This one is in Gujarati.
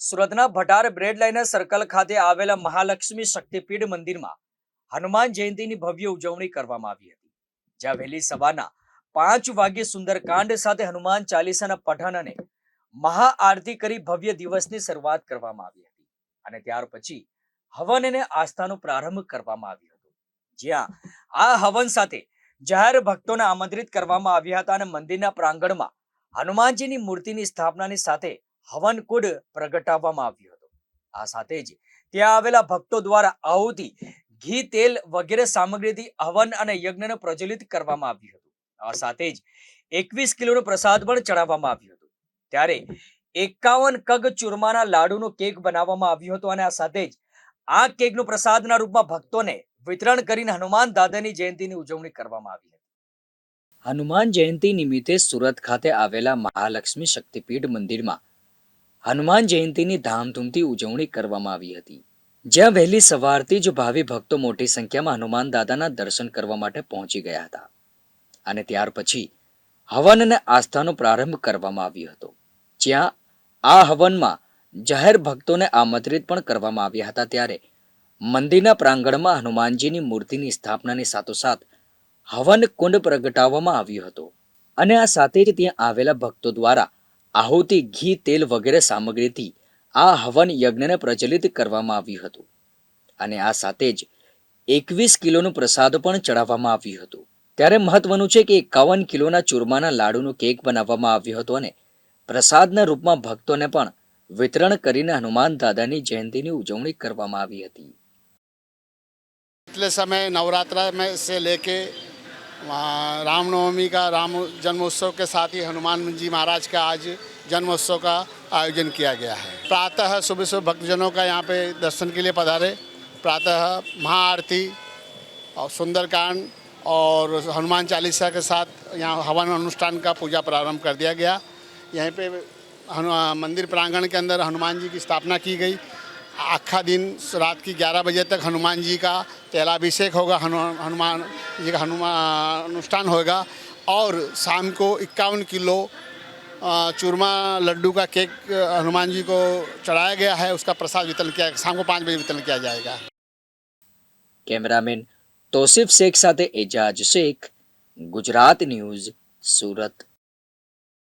સુરતના ભટાર બ્રેડ લાઇનર સર્કલ ખાતે આવેલા મહાલક્ષ્મી શક્તિપીઠ મંદિરમાં હનુમાન જયંતિની ભવ્ય ઉજવણી કરવામાં આવી હતી, જ્યાં વહેલી સવારના પાંચ વાગ્યે સુંદરકાંડ સાથે હનુમાન ચાલીસાના પઠન અને મહાઆરતી કરી ભવ્ય દિવસની શરૂઆત કરવામાં આવી હતી અને ત્યાર પછી હવન અને આસ્થાનો પ્રારંભ કરવામાં આવ્યો હતો, જ્યાં આ હવન સાથે જાહેર ભક્તોને આમંત્રિત કરવામાં આવ્યા હતા અને મંદિરના પ્રાંગણમાં હનુમાનજીની મૂર્તિની સ્થાપનાની સાથે હવન કુંડ પ્રગટાવવામાં આવ્યું હતું. આ સાથે જ ત્યાં આવેલા ભક્તો દ્વારા આહુતિ, ઘી, તેલ વગેરે સામગ્રીથી હવન અને યજ્ઞને પ્રજ્વલિત કરવામાં આવ્યું હતું. આ સાથે જ એકવીસ કિલોનો પ્રસાદ પણ ચડાવવામાં આવ્યો હતો. ત્યારે એકાવન કગ ચૂરમાના લાડુનો કેક બનાવવામાં આવ્યો હતો અને આ સાથે જ આ કેકનો પ્રસાદના રૂપમાં ભક્તોને વિતરણ કરીને હનુમાન દાદાની જયંતીની ઉજવણી કરવામાં આવી હતી. હનુમાન જયંતી નિમિત્તે સુરત ખાતે આવેલા મહાલક્ષ્મી શક્તિપીઠ મંદિરમાં હનુમાન જયંતીની ધામધૂમથી ઉજવણી કરવામાં આવી હતી. જ્યાં વહેલી સવારથી જ ભાવિ ભક્તો મોટી સંખ્યામાં હનુમાન દાદાના દર્શન કરવા માટે પહોંચી ગયા હતા. અને ત્યાર પછી હવન અને આસ્થાનો પ્રારંભ કરવામાં આવ્યો હતો. જ્યાં આ હવનમાં જાહેર ભક્તોને આમંત્રિત પણ કરવામાં આવ્યા હતા ત્યારે મંદિરના પ્રાંગણમાં હનુમાનજીની મૂર્તિની સ્થાપનાની સાથોસાથ હવન કુંડ પ્રગટાવવામાં આવ્યો હતો. અને આ સાથે જ ત્યાં આવેલા ભક્તો દ્વારા આહુતિ ઘી તેલ વગેરે સામગ્રીથી આ હવન યજ્ઞને પ્રચલિત કરવામાં આવ્યું હતું અને આ સાથે જ એકવીસ કિલોનું પ્રસાદ પણ ચડાવવામાં આવ્યું હતું ત્યારે મહત્વનું છે કે એકાવન કિલોના ચૂરમાના લાડુનો કેક બનાવવામાં આવ્યો હતો અને પ્રસાદના રૂપમાં ભક્તોને પણ વિતરણ કરીને હનુમાન દાદાની જયંતીની ઉજવણી કરવામાં આવી હતી पिछले समय नवरात्रा में से लेके वहाँ रामनवमी का, राम जन्मोत्सव के साथ ही हनुमान जी महाराज का आज जन्मोत्सव का आयोजन किया गया है। प्रातः सुबह सुबह भक्तजनों का यहाँ पे दर्शन के लिए पधारे। प्रातः महाआरती और सुंदरकांड और हनुमान चालीसा के साथ यहाँ हवन अनुष्ठान का पूजा प्रारंभ कर दिया गया। यहीं पे मंदिर प्रांगण के अंदर हनुमान जी की स्थापना की गई। आखा दिन रात की 11 बजे तक हनुमान जी का तेलाभिषेक होगा हनु- हनुमान जी का हनुमान अनुष्ठान होगा और शाम को इक्यावन किलो अ, चूरमा लड्डू का केक अ, हनुमान जी को चढ़ाया गया है उसका प्रसाद वितरण किया शाम को पाँच बजे वितरण किया जाएगा કેમેરામેન તોસિફ શેખ સાથે એજાજ શેખ ગુજરાત ન્યૂઝ સુરત